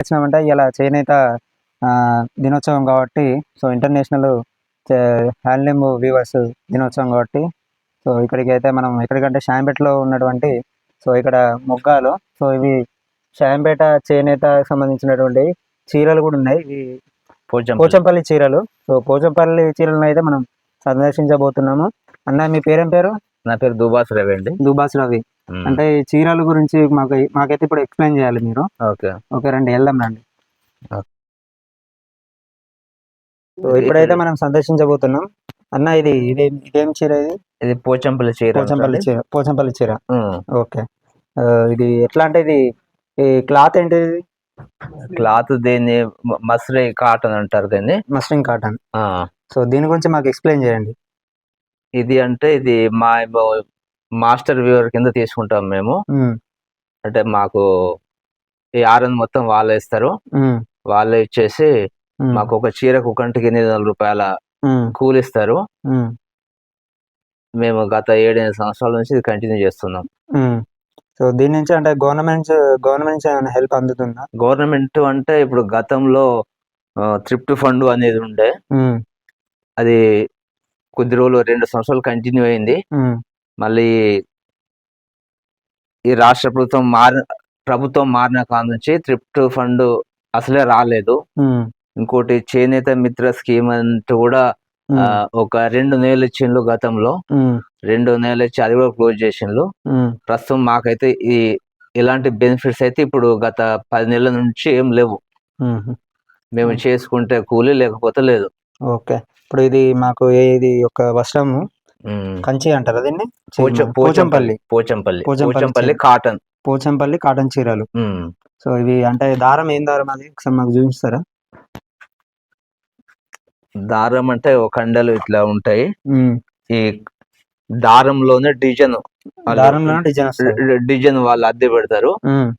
వచ్చినామంటే ఇలా చేనేత ఆ, దినోత్సవం కాబట్టి సో ఇంటర్నేషనల్ హ్యాండ్లూమ్ వీవర్స్ దినోత్సవం కాబట్టి సో ఇక్కడికి అయితే మనం ఎక్కడికంటే షాంపేటలో ఉన్నటువంటి సో ఇక్కడ మొగ్గాలు సో ఇవి షాంపేట చేనేత సంబంధించినటువంటి చీరలు కూడా ఉన్నాయి. ఇవి పోచంపల్లి చీరలు. సో పోచంపల్లి చీరలను అయితే మనం సందర్శించబోతున్నాము. అన్న మీ పేరేం పేరు? నా పేరు దుబాస్ రవి అండి. దుబాస్ రవి. అంటే ఈ చీరల గురించి మాకు మాకైతే ఇప్పుడు ఎక్స్ప్లెయిన్ చేయాలి మీరు. ఓకే. ఓకే రండి వెళ్దాం రండి. ఇప్పుడైతే మనం సందర్శించబోతున్నాం. అన్న ఇది ఇదేం ఇదేం చీర ఇది? ఇది పోచంపల్లి చీర పోచంపల్లి చీర పోచంపల్లి చీర. ఓకే. ఇది ఎట్లా అంటే ఇది ఈ క్లాత్ ఏంటిది ఇది? క్లాత్ దీన్ని మస్రై కాటన్ అంటారు దీన్ని. Muslin cotton. ఆ. సో దీని గురించి మాకు ఎక్స్ప్లెయిన్ చేయండి. ఇది అంటే ఇది మా మాస్టర్ వ్యూవర్ కింద తీసుకుంటాం మేము. అంటే మాకు ఈ ఆరన్ మొత్తం వాళ్ళే ఇస్తారు. వాళ్ళే ఇచ్చేసి మాకు ఒక చీరకు ఒక గంటకి ఎనిమిది వందల రూపాయల కూలిస్తారు మేము. గత ఏడెనిమిది సంవత్సరాల నుంచి ఇది కంటిన్యూ చేస్తున్నాం. సో దీని నుంచి అంటే గవర్నమెంట్ గవర్నమెంట్ ఏమైనా హెల్ప్ అందుతుందా? గవర్నమెంట్ అంటే ఇప్పుడు గతంలో త్రిప్ట్ ఫండ్ అనేది ఉండే. అది కొద్ది రోజులు రెండు సంవత్సరాలు కంటిన్యూ అయింది. మళ్ళీ ఈ రాష్ట్ర ప్రభుత్వం మారి ప్రభుత్వం మారిన కాడ నుంచి త్రిప్ట్ ఫండ్ అసలే రాలేదు. ఇంకోటి చేనేత మిత్ర స్కీమ్ అంటూ కూడా ఒక రెండు నెలలు ఇచ్చిండ్రు గతంలో. రెండు నెలలు ఇచ్చి అది కూడా క్లోజ్ చేసిండ్రు ప్రస్తుతం మాకైతే ఈ ఇలాంటి బెనిఫిట్స్ అయితే ఇప్పుడు గత పది నెలల నుంచి ఏం లేవు. మేము. చేసుకుంటే కూలి లేకపోతే లేదు. ఓకే. ఇప్పుడు ఇది మాకు ఇది ఒక వస్త్రము. కంచి అంటారా దీన్ని? పోచ- పోచంపల్లి. పోచంపల్లి. పోచంపల్లి. కాటన్. పోచంపల్లి కాటన్ చీరలు. సో ఇవి అంటే దారం ఏం దారం అది? ఒకసారి మాకు చూపిస్తారా? దారం అంటే ఒక కండలు ఇట్లా ఉంటాయి. ఈ దారంలోనే డిజైన్ దారంలో డిజైన్ డిజైన్ వాళ్ళు అద్దె పెడతారు.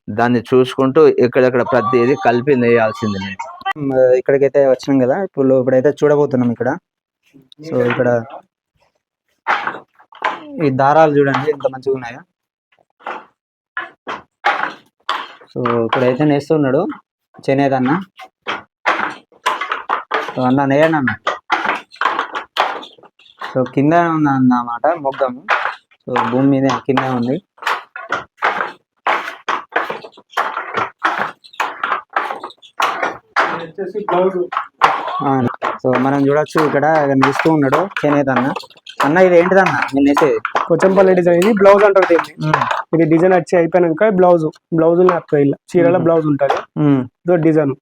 దాన్ని చూసుకుంటూ ఎక్కడెక్కడ ప్రతిదీ కలిపి నేయాల్సింది ఇక్కడికైతే వచ్చినాం కదా. ఇప్పుడు ఇప్పుడైతే చూడబోతున్నాం ఇక్కడ. సో ఇక్కడ ఈ దారాలు చూడండి ఎంత మంచిగా ఉన్నాయో. సో ఇక్కడైతే నేస్తున్నాడు చేనేత అన్న. సో అన్న నేయండి అన్న. సో కింద ఉంది అన్నమాట మొగ్గము. సో భూమి మీద కింద ఉంది. సో మనం చూడొచ్చు ఇక్కడ నిలుస్తూ ఉన్నాడు చేనేత అన్న. అన్న ఇది ఏంటిదన్న? నేను వేసేది. కొచ్చంపల్లి డిజైన్. ఇది బ్లౌజ్ అంటారు దీన్ని. ఇది డిజైన్ వచ్చి అయిపోయినాక బ్లౌజ్. బ్లౌజ్ నేస్తాయి ఇలా చీరల. బ్లౌజ్ ఉంటుంది. ఇదో డిజైన్.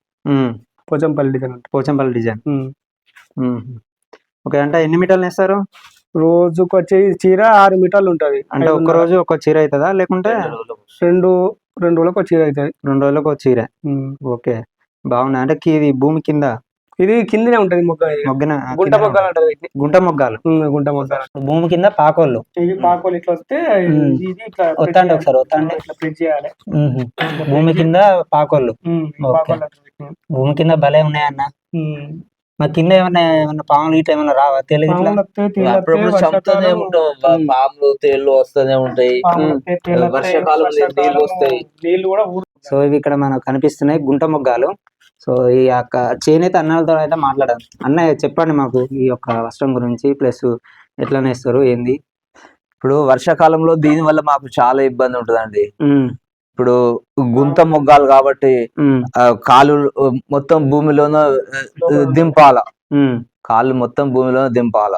పోచంపల్లి డిజైన్ అంటారు. పోచంపల్లి డిజైన్. ఓకే అంటే ఎన్ని మీటర్లు వేస్తారు? రోజుకి వచ్చి చీర ఆరు మీటర్లు ఉంటది. అంటే వందల- రోజు ఒక చీర అవుతుందా లేకుంటే రెండు రెండు రోజులకు ఒక చీర అవుతుంది రెండు రోజులకు ఒక చీర. ఓకే బాగున్నాయి. అంటే ఇది భూమి కింద? ఇది కిందనే ఉంటది మొగ్గ. మొగ్గన? గుంట మొగ్గలు అంటారు వీటిని. గుంట మొగ్గాలు. గుంట మొగ్గలు. భూమి కింద పాకోళ్ళు. ఇవి పాకోలు ఇట్లా వస్తే. ఇది ఇట్లా వత్తండి ఒకసారి ఇట్లా ప్రెస్ చేయాలి. భూమి కింద పాకోళ్ళు. భూమి కింద భలే ఉన్నాయన్న. మరి కింద ఏమన్నా ఏమన్నా పాములు ఇట్లా ఏమన్నా రావా? తేళ్ళు వస్తాయి, అప్పుడప్పుడు చంపుతూనే ఉంటాం. పాములు తేళ్ళు వస్తూనే ఉంటాయి. తేళ్ళు వర్షాకాలం నీళ్ళు వస్తాయి. నీళ్ళు కూడా సో ఇవి ఇక్కడ మనకు కనిపిస్తున్నాయి గుంట మొగ్గాలు. సో ఈ యొక్క చేనేత అన్నలతో అయితే మాట్లాడాను అన్నయ్య చెప్పండి మాకు ఈ యొక్క వస్త్రం గురించి ప్లస్ ఎట్లా నేస్తారు ఏంది? ఇప్పుడు వర్షాకాలంలో దీని వల్ల మాకు చాలా ఇబ్బంది ఉంటుందండి. ఇప్పుడు గుంత మొగ్గాలు కాబట్టి కాలు మొత్తం భూమిలోన దింపాల. కాళ్ళు మొత్తం భూమిలోనే దింపాల.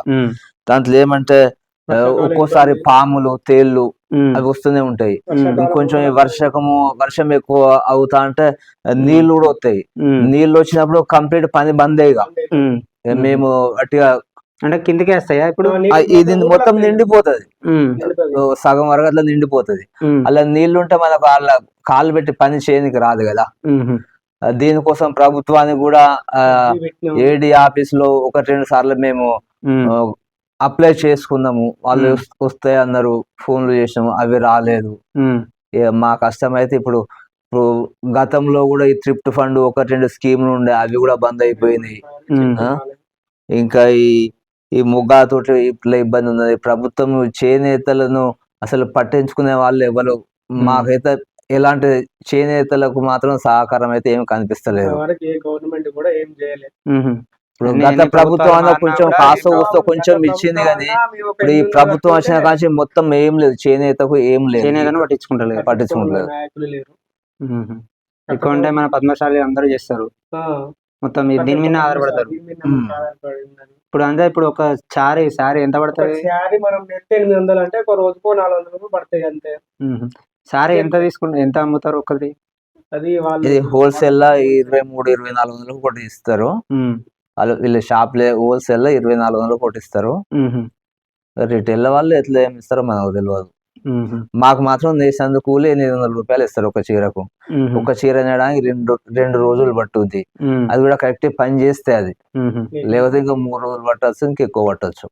దాంట్లో ఏమంటే ఒక్కోసారి పాములు తేళ్ళు ఉమ్, అవి వస్తూనే ఉంటాయి. ఇంకొంచెం వర్షకము వర్షం ఎక్కువ అవుతా అంటే నీళ్ళు కూడా వస్తాయి. నీళ్ళు వచ్చినప్పుడు కంప్లీట్ పని బందే ఇక. ఇక. మేము అట్టిగా అంటే కిందికి వేస్తాయా ఇప్పుడు ఇది మొత్తం నిండిపోతది. సగం వరకు అట్లా నిండిపోతది. అలా నీళ్ళు ఉంటే మనకు వాళ్ళ కాళ్ళు పెట్టి పని చేయనికి రాదు కదా. దీనికోసం ప్రభుత్వానికి కూడా ఆ, ఏడి ఆఫీస్లో ఒకటి రెండు సార్లు మేము అప్లై చేసుకున్నాము వాళ్ళు వస్తాయి అన్నారు ఫోన్లు చేసినాము అవి రాలేదు. ఇక మా కష్టం అయితే ఇప్పుడు ఇప్పుడు గతంలో కూడా ఈ త్రిప్ట్ ఫండ్ ఒకటి రెండు స్కీములు ఉండే అవి కూడా బంద్ అయిపోయినాయి? ఇంకా ఈ ఈ ముగ్గాతోటి ఇట్లా ఇబ్బంది ఉన్నది. ప్రభుత్వం చేనేతలను అసలు పట్టించుకునే వాళ్ళు ఎవరు? మాకైతే ఎలాంటి చేనేతలకు మాత్రం సహకారం అయితే ఏమి కనిపిస్తలేదు. ఇప్పుడు గత ప్రభుత్వం అన్న కొంచెం కాస్త కూస్తో కొంచెం ఇచ్చింది కానీ ఇప్పుడు ఈ ప్రభుత్వం వచ్చిన కాంచి మొత్తం ఏం లేదు చేనేతకు ఏం లేదు. చేనేతను పట్టించుకుంటలేదు. పట్టించుకోవట్లేదు. నాయకులు లేరు. ఎక్కువ అంటే మన పద్మశాలి అందరూ చేస్తారు. ఆ, మొత్తం దీని మీద ఆధారపడతారు. ఇప్పుడు అంటే ఇప్పుడు ఒక చారీ సారీ ఎంత పడుతుంది? శారీ మనం నెట్ ఎనిమిది వందలు అంటే ఒక రోజుకో నాలుగు వందల రూపాయలు పడతాయి అంతే. సారీ ఎంత తీసుకుంటే ఎంత అమ్ముతారు ఒకటి అది వాళ్ళు ఇది హోల్సేల్ లా ఇరవై మూడు ఇరవై నాలుగు వందలకు ఒకటి ఇస్తారు. వాళ్ళు వీళ్ళ షాప్ లే హోల్సేల్లో ఇరవై నాలుగు వందలకు ఒకటి ఇస్తారు రిటైల్ వాళ్ళు ఎట్లా ఏమి ఇస్తారో మనకు తెలియదు మాకు మాత్రం నేసేందు కూలి ఎనిమిది వందల రూపాయలు ఇస్తారు ఒక చీరకు. ఒక చీర నేయడానికి రెండు రెండు రోజులు పట్టుద్ది. అది కూడా కరెక్ట్ పని చేస్తే అది. లేకపోతే ఇంకా మూడు రోజులు పట్టచ్చు ఇంకా ఎక్కువ పట్టొచ్చు.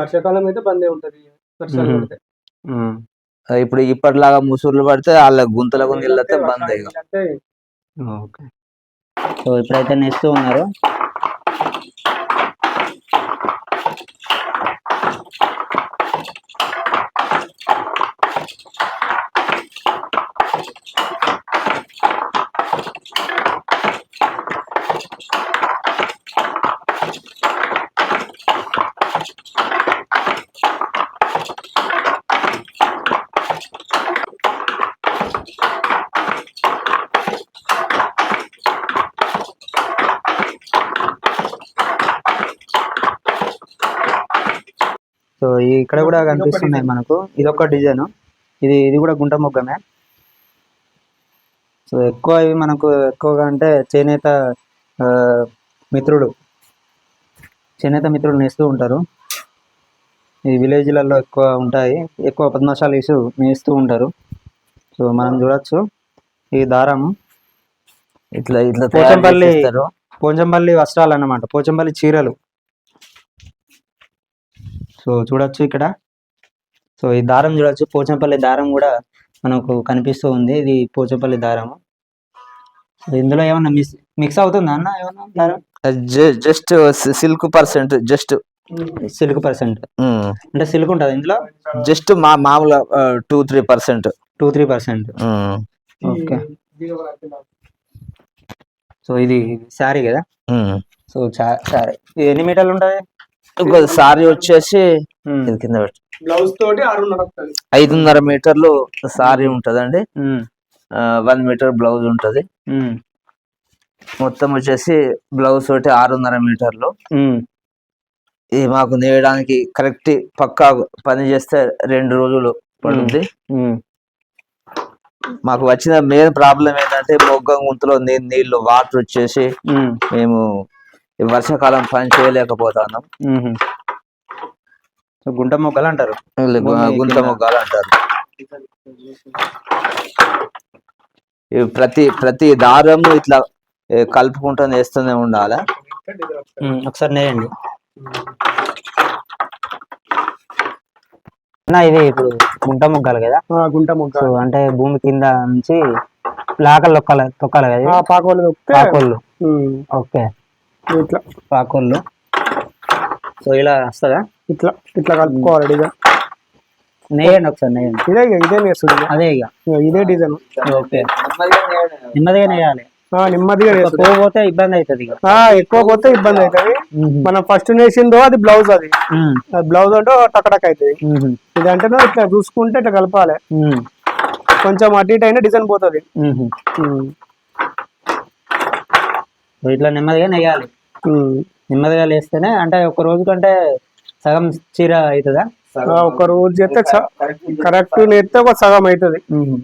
వర్షాకాలం అయితే బందే ఉంటది. ఇప్పుడు ఇప్పటిలాగా ముసుర్లు పడితే వాళ్ళ గుంతలకు నీళ్ళతే బంద్ సో ఇప్పుడైతే నెక్స్ట్ ఉన్నారు. パッと見たことないです。ఇక్కడ కూడా కనిపిస్తున్నాయి. మనకు. ఇది ఒక డిజైన్. ఇది ఇది కూడా గుంట మొగ్గమే. సో ఎక్కువ ఇవి మనకు ఎక్కువగా అంటే చేనేత మిత్రుడు. చేనేత మిత్రులు నేస్తూ ఉంటారు. ఈ విలేజ్లలో ఎక్కువ ఉంటాయి. ఎక్కువ పద్మశాలీస్ నేస్తూ ఉంటారు. సో మనం చూడొచ్చు. ఈ దారము ఇట్లా ఇట్లా పోచంపల్లి పోచంపల్లి వస్త్రాలు అన్నమాట. పోచంపల్లి చీరలు. సో చూడొచ్చు ఇక్కడ. సో ఈ దారం చూడొచ్చు. పోచంపల్లి దారం కూడా మనకు కనిపిస్తూ ఉంది. ఇది పోచంపల్లి దారము. ఇందులో ఏమన్నా మిక్స్ మిక్స్ అవుతుందా అన్న ఏమన్నా దారం? Just silk percent just. Silk percent. అంటే సిల్క్ ఉంటుంది ఇందులో? జస్ట్ మా మామూలు two three percent. Two three percent. Okay. So ఇది శారీ కదా? సో శారీ ఎన్ని మీటర్లు ఉంటుంది? ఒక సారీ వచ్చేసి ఇది కింద పెట్టు. బ్లౌజ్ తోటి ఆరున్నర ఐదున్నర మీటర్లు సారీ ఉంటదండి. వన్ మీటర్ బ్లౌజ్ ఉంటది. మొత్తం వచ్చేసి బ్లౌజ్ తోటి ఆరున్నర మీటర్లు. ఇది మాకు నేయడానికి కరెక్ట్ పక్కా పని చేస్తే రెండు రోజులు పడుతుంది మాకు వచ్చిన మెయిన్ ప్రాబ్లం ఏంటంటే మొగ్గం గుంతలో నీ- నీళ్ళు వాటర్ వచ్చేసి మేము ఈ వర్షాకాలం పని చేయలేకపోతున్నాం గుంట మొగ్గలు అంటారు. గు- భూమి గుంత కింద. మొగ్గాలు అంటారు. ప్రతి ప్రతి దారం ఇట్లా కలుపుకుంటూ వేస్తూనే ఉండాలి? ఒకసారి నేయండి. అన్న ఇది ఇప్పుడు గుంట మొగ్గాలు కదా? ఆ, గుంట మొగ్గ అంటే భూమి కింద నుంచి లాకలు తొక్కాలి తొక్కాలి కదా ఆ, పాకోళ్ళు ఓకే. ఇట్లా. పాకోళ్ళు సో ఇలా వస్తుందా? ఇట్లా ఇట్లా కలుపుకోవాలి డిజైన్. నేయండి ఒకసారి నేయండి ఇదే ఇక ఇదే నేస్తుంది. అదే ఇక. ఇదే డిజైన్. ఓకే. నెమ్మదిగా నేయాలి నెమ్మదిగా పోతే ఇబ్బంది అవుతుంది ఎక్కువ పోతే ఇబ్బంది అవుతుంది. మనం ఫస్ట్ నేసిందో అది బ్లౌజ్ అది. బ్లౌజ్ అంటే టకటక్ అవుతుంది. ఉమ్, ఇది అంటే ఇట్లా చూసుకుంటే ఇట్లా కలపాలి. కొంచెం అటు ఇటు అయినా డిజైన్ పోతుంది. ఇట్లా నెమ్మదిగా నెయ్యాలి. నెమ్మదిగా లేస్తేనే అంటే ఒక రోజు కంటే సగం చీర అవుతుందా? ఒక రోజు చేస్తే కరెక్ట్ నేస్తే ఒక సగం అవుతుంది.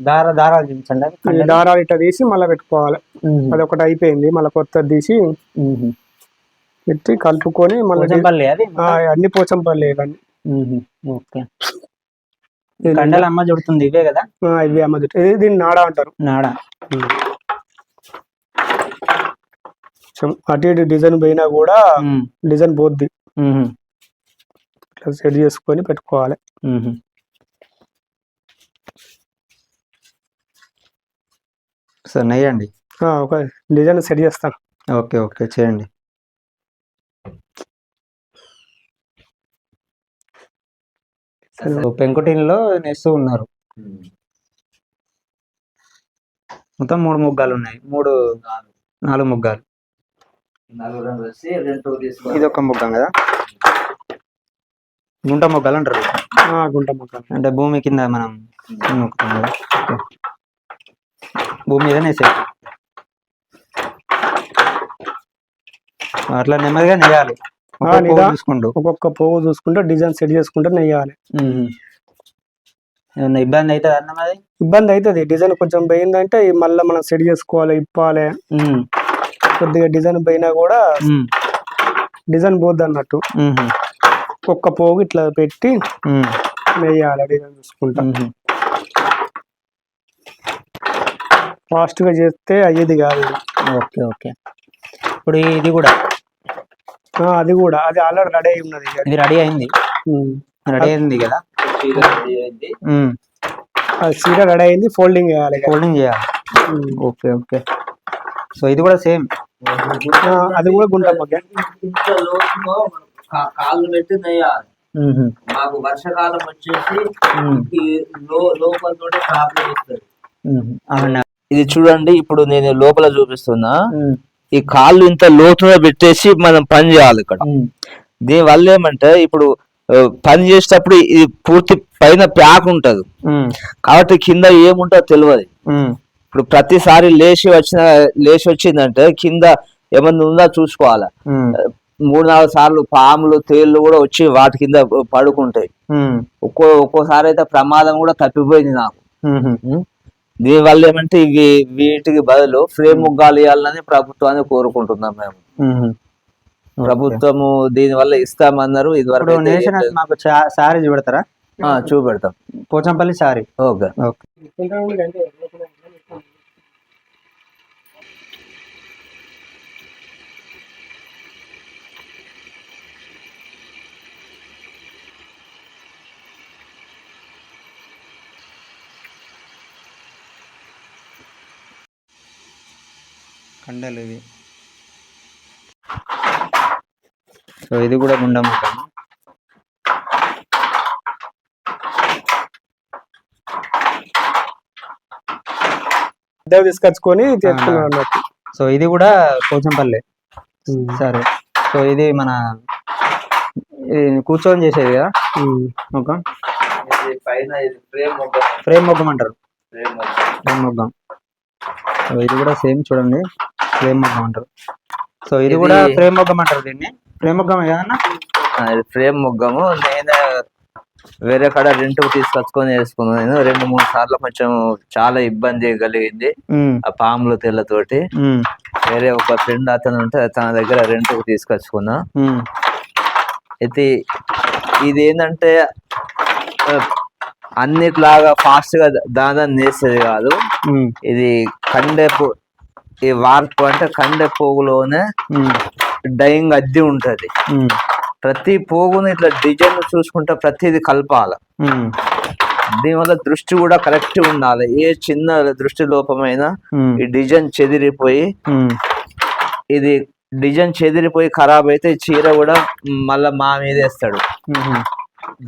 దార దారాలు చూపించండి. దారాలు ఇట్లా తీసి మళ్ళీ పెట్టుకోవాలి. అది ఒకటి అయిపోయింది మళ్ళీ కొత్తది తీసి పెట్టి కలుపుకొని మళ్ళీ అన్ని పోచంపల్లి ఇవన్నీ. ఓకే. కండల అమ్మ చుడుతుంది ఇవే కదా? ఇవి అమ్మ. ఇది దీన్ని నాడా అంటారు. నాడ. కొంచెం అటు ఇటు డిజైన్ పోయినా కూడా. డిజైన్ పోద్ది. ఇట్లా సెట్ చేసుకొని పెట్టుకోవాలి. మ్మ్. సో నెయ్యండి? ఒక డిజైన్ సెట్ చేస్తాను. ఓకే ఓకే చేయండి. పెంకుటిన్లో నేస్తూ ఉన్నారు. మొత్తం మూడు మొగ్గాలు ఉన్నాయి. మూడు నాలుగు మొగ్గాలు. ఇది ఒక మొగ్గం కదా? గుంట మొగ్గలు అంటారు. ఆ, గుంట మొక్క అంటే భూమి కింద మనం మొక్కుతాం కదా? ఓకే. భూమి మీద నేసే అట్లా నెమ్మదిగా నెయ్యాలి. ఒక్కొక్క నిదా- చూసుకుంటూ. ఒక్కొక్క పువ్వు చూసుకుంటే డిజైన్ సెట్ చేసుకుంటే నెయ్యాలి. ఇబ్బంది అవుతుంది అన్న మరి? ఇబ్బంది అవుతుంది. డిజైన్ కొంచెం పోయిందంటే మళ్ళీ మనం సెట్ చేసుకోవాలి ఇప్పాలి. కొద్దిగా డిజైన్ పోయినా కూడా. డిజైన్ పోద్ది అన్నట్టు. ఒక్క పోగు ఇట్లా పెట్టి. నెయ్యాలి డిజైన్ చూసుకుంటా ఉమ్. ఫాస్ట్గా చేస్తే అయ్యేది కాదు. ఓకే ఓకే ఇప్పుడు ఇది కూడా అది కూడా అది ఆల్రెడీ రెడీ అయి ఉన్నది. ఇది రెడీ అయింది. రెడీ అయింది కదా. అది సీర రెడీ అయింది ఫోల్డింగ్ చేయాలి. ఫోల్డింగ్ చేయాలి. ఓకే ఓకే సో ఇది కూడా సేమ్. అది కూడా గుంట కాళ్ళు మాకు వర్షాకాలం వచ్చేసి లోపల ప్రాబ్లం ఇది చూడండి ఇప్పుడు నేను లోపల చూపిస్తున్నా. ఈ కాళ్ళు ఇంత లోతుగా పెట్టేసి మనం పని చేయాలి ఇక్కడ. దీని వల్ల ఏమంటే ఇప్పుడు పని చేసేటప్పుడు ఇది పూర్తి పైన ప్యాక్ ఉంటది. కాబట్టి కింద ఏముంటుందో తెలియదు ఇప్పుడు ప్రతిసారి లేచి వచ్చిన లేచి వచ్చిందంటే కింద ఏమన్నా ఉందా చూసుకోవాలి? మూడు నాలుగు సార్లు పాములు తేళ్ళు కూడా వచ్చి వాటి కింద పడుకుంటాయి. ఒక్కో ఒక్కోసారి అయితే ప్రమాదం కూడా తప్పిపోయింది నాకు? దీని వల్ల ఏమంటే ఇవి వీటికి బదులు ఫ్రేమ్ ముగ్గాలు ఇవ్వాలని ప్రభుత్వాన్ని కోరుకుంటున్నాం మేము. ప్రభుత్వము దీని వల్ల ఇస్తామన్నారు ఇది నేషన్ మాకు సారీ చూపెడతారా? చూపెడతాం. పోచంపల్లి సారీ ఓకే. ఓకే. కండలు ఇవి. సో ఇది కూడా గుండె తీసుకొచ్చుకొని అన్నట్టు. సో ఇది కూడా పోచంపల్లి. ఉమ్. సరే. సో ఇది మన కూర్చొని చేసేది కదా? పైన ఫ్రేమ్ ఫ్రేమ్ మొగ్గం అంటారు. ఫ్రేమ్ మొగ్గం ఇది కూడా సేమ్ చూడండి. ఫ్రేమ్ మొగ్గం అంటారు. సో ఇది కూడా ఫ్రేమ్ మొగ్గం అంటారు దీన్ని. ఫ్రేమ్ మొగ్గం ఏదన్నా ఫ్రేమ్ ముగ్గము నేను వేరే కాడ రెంట్ తీసుకొచ్చుకొని వేసుకున్నాను నేను రెండు మూడు సార్లు కొంచెం చాలా ఇబ్బంది కలిగింది. ఆ పాములు తెల్లతోటి. వేరే ఒక ఫ్రెండ్ అతను ఉంటే తన దగ్గర రెంట్ తీసుకొచ్చుకున్నా. అయితే ఇది ఏంటంటే అన్నిట్లాగా ఫాస్ట్గా దాదాపు నేసేది కాదు. ఇది కండె ఈ వార్పు అంటే కండె పోగులోనే డైయింగ్ అద్దె ఉంటది. ప్రతి పోగుని ఇట్లా డిజైన్ చూసుకుంటే ప్రతిది కలపాలి. దీనివల్ల దృష్టి కూడా కరెక్ట్ ఉండాలి. ఏ చిన్న దృష్టి లోపమైనా ఈ డిజైన్ చెదిరిపోయి ఇది డిజైన్ చెదిరిపోయి ఖరాబ్ అయితే చీర కూడా మళ్ళా మా మీద వేస్తాడు.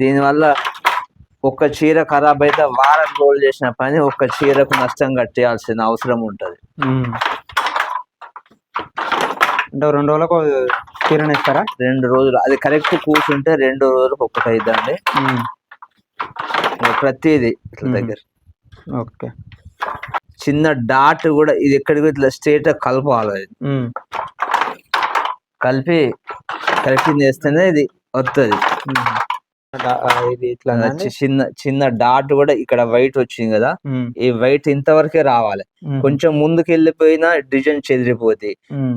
దీనివల్ల ఒక్క చీర ఖరాబ్ అయితే వారం రోజులు చేసిన పని ఒక్క చీరకు నష్టం కట్టేయాల్సిన అవసరం ఉంటది. అంటే రెండు రోజులకు చీరని ఇస్తారా? రెండు రోజులు. అది కరెక్ట్ కూర్చుంటే రెండు రోజులకు ఒక్కటి అయిద్దండి ప్రతిదీ. దగ్గర. ఓకే. చిన్న డాట్ కూడా ఇది ఎక్కడికి ఇట్లా స్ట్రేట్ కలపాలి. కలిపి కరెక్ట్ చేస్తేనే ఇది వస్తుంది ఇది ఇట్లా చిన్న చిన్న డాట్ కూడా ఇక్కడ వైట్ వచ్చింది కదా. ఈ వైట్ ఇంతవరకే రావాలి. కొంచెం ముందుకు వెళ్ళిపోయినా డిజైన్ చెదిరిపోతుంది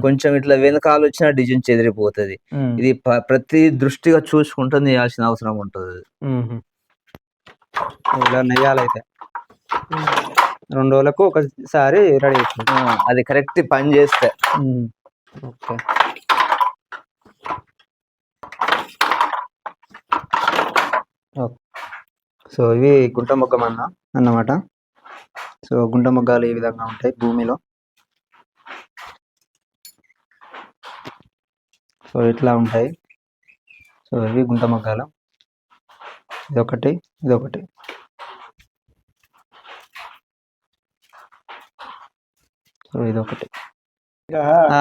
కొంచెం ఇట్లా వెనకాల వచ్చినా డిజైన్ చెదిరిపోతుంది. ఇది ప్రతి దృష్టిగా చూసుకుంటూ నేయాల్సిన అవసరం ఉంటుంది. ఇలా నెయ్యాలైతే రెండు రోజులకు ఒకసారి రెడీ అది కరెక్ట్ పని చేస్తే. ఓకే. సో ఇవి గుంట మొగ్గ అన్న అన్నమాట. సో గుంట మొగ్గాలు ఈ విధంగా ఉంటాయి భూమిలో. సో ఇట్లా ఉంటాయి. సో ఇవి గుంట మొగ్గాలు. ఇదొకటి ఇదొకటి. సో ఇది ఒకటి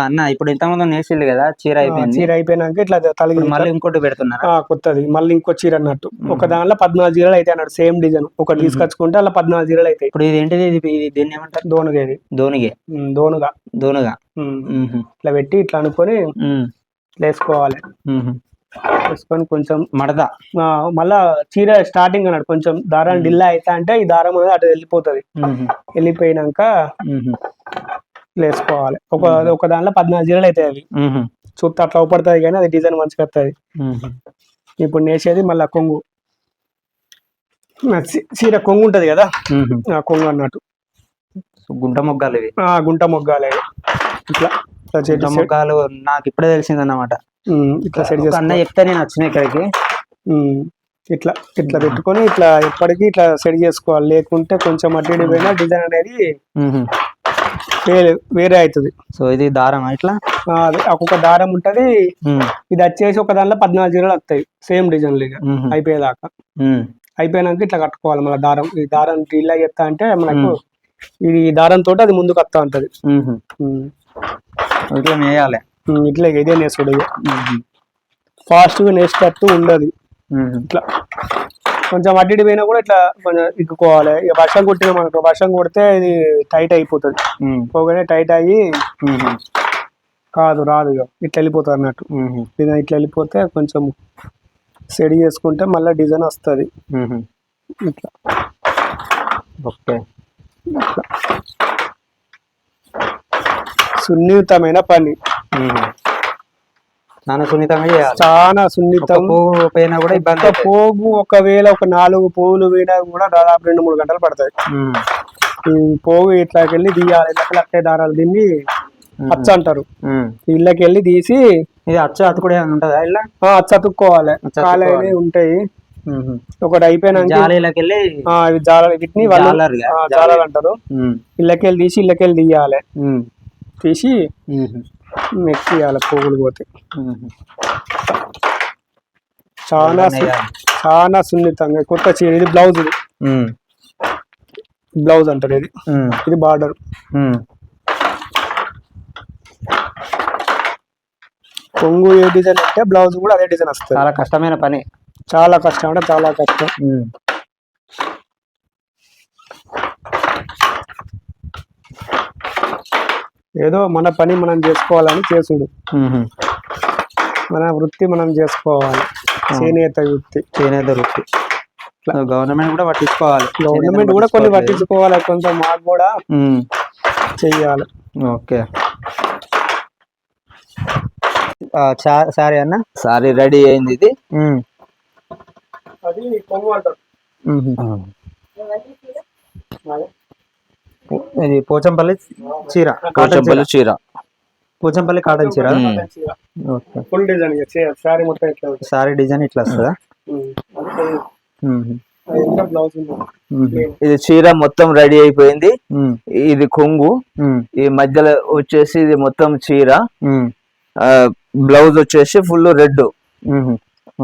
అన్న ఇప్పుడు ఇంతకుముందు నేసిల్లు కదా చీర అయిపోయింది. చీర అయిపోయినాక ఇట్లా తలిగి మళ్ళీ ఇంకోటి పెడుతున్నారా. ఆ, కొత్తది. మళ్ళీ ఇంకో చీర అన్నట్టు. ఒక. దానిలో పద్నాలుగు చీరలు అయితే అన్నట్టు సేమ్ డిజైన్. ఒకటి. తీసుకొచ్చుకుంటే అలా పద్నాలుగు చీరలు అవుతాయి ఇప్పుడు ఇది ఏంటిది? ఇది దీన్ని ఏమంటారు? దోనుగా. ఇది దోనిగే. దోనుగా. దోనుగా. ఇట్లా పెట్టి ఇట్లా అనుకొని వేసుకోవాలి. వేసుకొని కొంచెం మడత. మళ్ళా చీర స్టార్టింగ్ అన్నాడు కొంచెం దారం. డిల్లా అయితే అంటే ఈ దారం అనేది అటు వెళ్ళిపోతుంది. వెళ్ళిపోయినాక వేసుకోవాలి. ఒక. ఒక దానిలో పద్నాలుగు చీరలు అవుతాయి అవి. చూస్తే అట్లా అవపడుతుంది కానీ అది డిజైన్ మంచిగా వస్తుంది. ఇప్పుడు నేసేది మళ్ళా కొంగు. చీర కొంగు ఉంటది కదా. ఆ కొంగు అన్నట్టు. గుంట మొగ్గాలు ఇవి. ఆ గుంట మొగ్గాలి అవి. ఇట్లా. గుంట మొగ్గాలు నాకు ఇప్పుడే తెలిసింది అన్నమాట ఇట్లా సెట్ చేసుకో అన్న చెప్తే నేను వచ్చిన ఇక్కడికి. ఇట్లా ఇట్లా పెట్టుకొని ఇట్లా ఎప్పటికీ ఇట్లా సెట్ చేసుకోవాలి. లేకుంటే కొంచెం ఇటు పోయినా డిజైన్ అనేది. వేరే వేరే అవుతుంది. సో ఇది దారం ఇట్లా? ఒక్కొక్క దారం ఉంటది. ఇది వచ్చేసి ఒక దానిలో పద్నాలుగు జీరోలు వస్తాయి. సేమ్ డిజైన్ ఇక. అయిపోయేదాకా. అయిపోయినాక ఇట్లా కట్టుకోవాలి మళ్ళీ దారం. ఈ దారం ఢీలా చెప్తా అంటే మనకు ఇది దారం తోటి అది ముందుకు వస్తా ఉంటది. ఇట్లా నేయాలి. ఉమ్, ఇట్లా ఇదే నేసుడు. ఫాస్ట్గా నేసేటట్టు ఉండదు. ఇట్లా. కొంచెం ఇటు పోయినా కూడా ఇట్లా కొంచెం ఇక్కుకోవాలి. ఇక వర్షం కొట్టిన మనకు వర్షం కొడితే ఇది టైట్ అయిపోతుంది. పోగానే టైట్ అయ్యి. కాదు రాదు ఇక. ఇట్లా వెళ్ళిపోతుంది అన్నట్టు. ఇట్లా వెళ్ళిపోతే కొంచెం సెట్ చేసుకుంటే మళ్ళీ డిజైన్ వస్తుంది. ఇట్లా. ఓకే. సున్నితమైన పని. చాలా సున్నితంగా చాలా సున్నితం. పువ్వు పోయినా కూడా ఇబ్బంది. పోగు ఒకవేళ ఒక నాలుగు పువ్వులు పోయినా కూడా దాదాపు రెండు మూడు గంటలు పడతాయి. పోగు ఇట్లాకి వెళ్ళి తీయాలి. ఇళ్ళకి లక్కే దారాలు దీన్ని అచ్చ అంటారు. ఇళ్ళకి వెళ్ళి తీసి ఇది అచ్చు అత్తు కూడా ఏమైనా ఉంటుందా ఇలా అచ్చ అతుక్కోవాలి. అనేవి ఉంటాయి. ఒకటి అయిపోయినాక జాలీలోకి వెళ్ళి జాలాలు వీటిని వాళ్ళు అంటారు. మ్మ్. ఇళ్ళకి వెళ్ళి తీసి ఇళ్ళకి వెళ్ళి తీయాలి. తీసి మ్మ్హ. మెక్కియాలి పువ్వులు పోతే. చాలా. చాలా సున్నితంగా కొత్త చీర ఇది బ్లౌజ్ ఇది. బ్లౌజ్ అంటారు ఇది. ఇది బార్డర్. కొంగు ఏ డిజైన్ అంటే బ్లౌజ్ కూడా అదే డిజైన్ వస్తుంది చాలా కష్టమైన పని చాలా కష్టం అంటే చాలా కష్టం ఏదో మన పని మనం చేసుకోవాలని చేసుడు. మన వృత్తి మనం చేసుకోవాలి. చేనేత వృత్తి. చేనేత వృత్తి. గవర్నమెంట్ కూడా పట్టించుకోవాలి. గవర్నమెంట్ కూడా కొన్ని పట్టించుకోవాలి. కొంచెం మాకు కూడా. చెయ్యాలి. ఓకే. ఆ, చా- సారీ అన్న. సారీ రెడీ అయింది ఇది. అది కొంగు అంటారు. ఇది పోచంపల్లి చీర పోచంపల్లి చీర. పోచంపల్లి కాటన్ చీర. ఫుల్ డిజైన్ శారీ మొత్తం ఇట్లా. సారీ డిజైన్ ఇట్లా వస్తుందా. ఇది చీర మొత్తం రెడీ అయిపోయింది. ఇది కొంగు. ఈ మధ్యలో వచ్చేసి ఇది మొత్తం చీర. బ్లౌజ్ వచ్చేసి ఫుల్ రెడ్.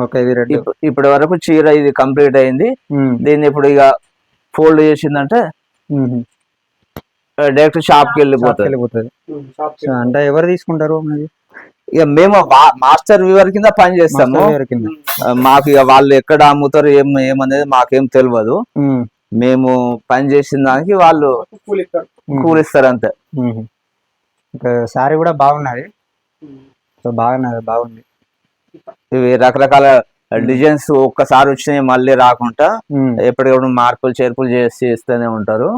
ఓకే ఇది రెడ్. ఇప్పటి వరకు చీర ఇది కంప్లీట్ అయింది. దీన్ని ఇప్పుడు ఇక ఫోల్డ్ చేసిందంటే. డైరెక్ట్ షాప్కి షాప్కి వెళ్ళిపోతుంది అంటే ఎవరు తీసుకుంటారు ఇక మేము మా- మాస్టర్ వ్యూవర్ కింద పని చేస్తాము మాకు ఇక వాళ్ళు ఎక్కడ అమ్ముతారు ఏం ఏమనేది మాకేం తెలియదు మ్మ్. మేము పని చేసిన దానికి వాళ్ళు కూలి ఇస్తారు. మ్మ్. కూలిస్తారు అంతే మ్మ్. ఇంకా సారీ కూడా బాగున్నది సో బాగున్నది బాగుంది ఇవి రకరకాల డిజైన్స్ ఒక్కసారి వచ్చినాయి మళ్ళీ రాకుండా. ఎప్పటికప్పుడు మార్పులు చేర్పులు చేసి ఇస్తూనే ఉంటారు.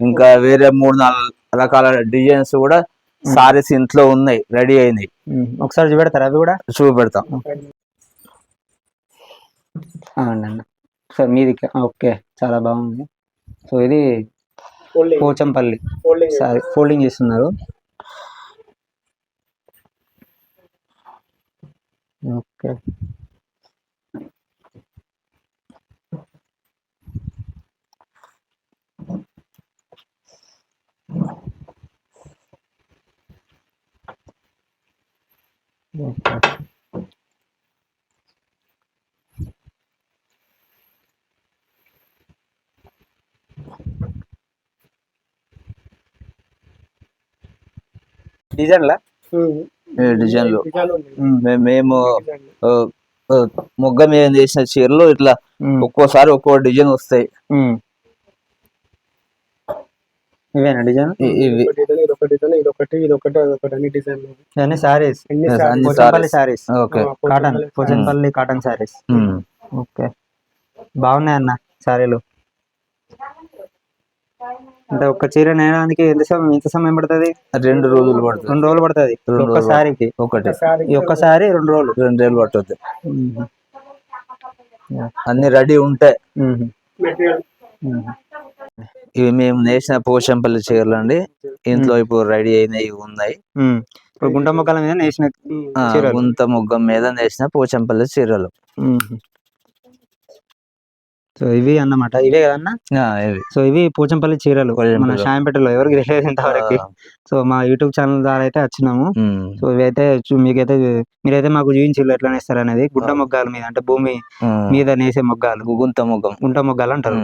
ఇంకా వేరే మూడు నాలుగు రకాల డిజైన్స్ కూడా సారీస్ ఇంట్లో ఉన్నాయి రెడీ అయినాయి. ఒకసారి చూపెడతారా? అవి కూడా? చూపెడతాం. అవునండి సో మీది ఓకే. చాలా బాగుంది. సో ఇది folding Pochampalli. Folding sari folding చేస్తున్నారు. ఓకే. డిజైన్లా? మేము మొగ్గ మీద చేసిన చీరలు ఇట్లా ఒక్కోసారి ఒక్కో డిజైన్ వస్తాయి. ఇవేనా డిజైన్ ఇ- ఇవి. ఒక డిజైన్ ఇది ఒక డిజైన్ ఇది ఒకటి ఇది ఒకటి అది ఒకటి అన్ని డిజైన్ ఇవన్నీ సారీస్. ఎన్ని Yes, సారీస్? అన్ని పోచంపల్లి సారీస్. ఓకే. ఆ, cotton Pochampalli cotton saris. Okay. బాగున్నాయి అన్న సారీలు? అంటే ఒక్క చీర నేయడానికి ఎంత సమయం ఎంత సమయం పడుతుంది? రెండు రోజులు పడుతుంది. రెండు రోజులు పడుతుంది? రెండు ఒక్క రోజులు. సారీకి ఒకటి. ఈ ఒక్క సారీ రెండు రోజులు? రెండు రోజులు పట్టుద్ది అన్ని రెడీ ఉంటాయి. ఇవి మేము నేసిన పోషంపల్లి చీరలు అండి. ఇంట్లో ఇప్పుడు రెడీ అయినవి ఉన్నాయి. ఇప్పుడు గుంట మొక్కల మీద నేసిన. గుంత ముగ్గం మీద నేసిన పోచంపల్లి చీరలు. సో ఇవి అన్నమాట. ఇవే కదన్న? ఇవి. సో ఇవి పోచంపల్లి చీరలు. మన. షాంపేటలో ఎవరికి తెలియదు ఇంతవరకు. సో మా యూట్యూబ్ ఛానల్ ద్వారా అయితే వచ్చినాము. సో ఇవైతే మీకైతే మీరైతే మాకు చూపించారు ఎట్లా నేస్తారు అనేది గుంట మొగ్గాల మీద అంటే భూమి. మీద నేసే మొగ్గాలు. గుంత ముగ్గం. గుంట మొగ్గాలు అంటారు.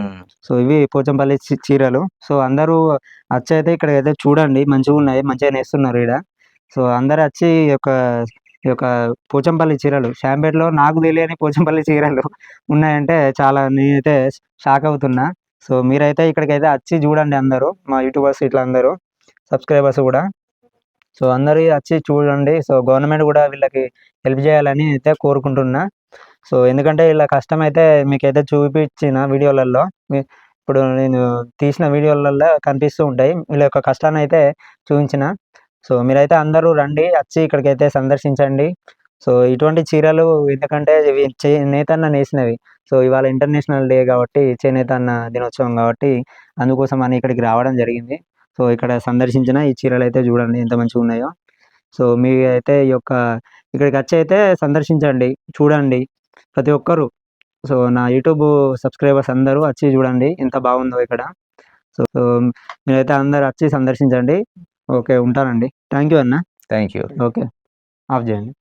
సో ఇవి పోచంపల్లి చీరలు. సో అందరూ వచ్చి అయితే ఇక్కడ అయితే చూడండి. మంచిగా ఉన్నాయి మంచిగా నేస్తున్నారు ఇక్కడ సో అందరు వచ్చి యొక్క ఈ యొక్క పోచంపల్లి చీరలు. షాంపేట్లో నాకు తెలియని పోచంపల్లి చీరలు ఉన్నాయంటే చాలా నేనైతే షాక్ అవుతున్నా. సో మీరైతే ఇక్కడికైతే వచ్చి చూడండి అందరూ మా యూట్యూబర్స్ ఇట్లా అందరూ సబ్స్క్రైబర్స్ కూడా. సో అందరూ వచ్చి చూడండి. సో గవర్నమెంట్ కూడా వీళ్ళకి హెల్ప్ చేయాలని అయితే కోరుకుంటున్నా. సో ఎందుకంటే ఇలా కష్టం అయితే మీకైతే చూపించిన వీడియోలలో ఇప్పుడు నేను తీసిన వీడియోలలో కనిపిస్తూ ఉంటాయి. వీళ్ళ యొక్క కష్టాన్ని అయితే చూపించిన. సో మీరైతే అందరూ రండి వచ్చి ఇక్కడికైతే సందర్శించండి. సో ఇటువంటి చీరలు ఎందుకంటే ఇవి చే నేతన్న నేసినవి. సో ఇవాళ ఇంటర్నేషనల్ డే కాబట్టి చేనేత అన్న దినోత్సవం కాబట్టి అందుకోసం అని ఇక్కడికి రావడం జరిగింది. సో ఇక్కడ సందర్శించిన ఈ చీరలు అయితే చూడండి ఎంత మంచిగా ఉన్నాయో. సో మీ అయితే ఈ యొక్క ఇక్కడికి వచ్చి అయితే సందర్శించండి చూడండి ప్రతి ఒక్కరు. సో నా యూట్యూబ్ సబ్స్క్రైబర్స్ అందరూ వచ్చి చూడండి ఎంత బాగుందో ఇక్కడ. సో సో మీరైతే అందరు వచ్చి సందర్శించండి. ఓకే ఉంటానండి. థ్యాంక్ యూ అన్న. థ్యాంక్ యూ ఓకే ఆఫ్ చేయండి.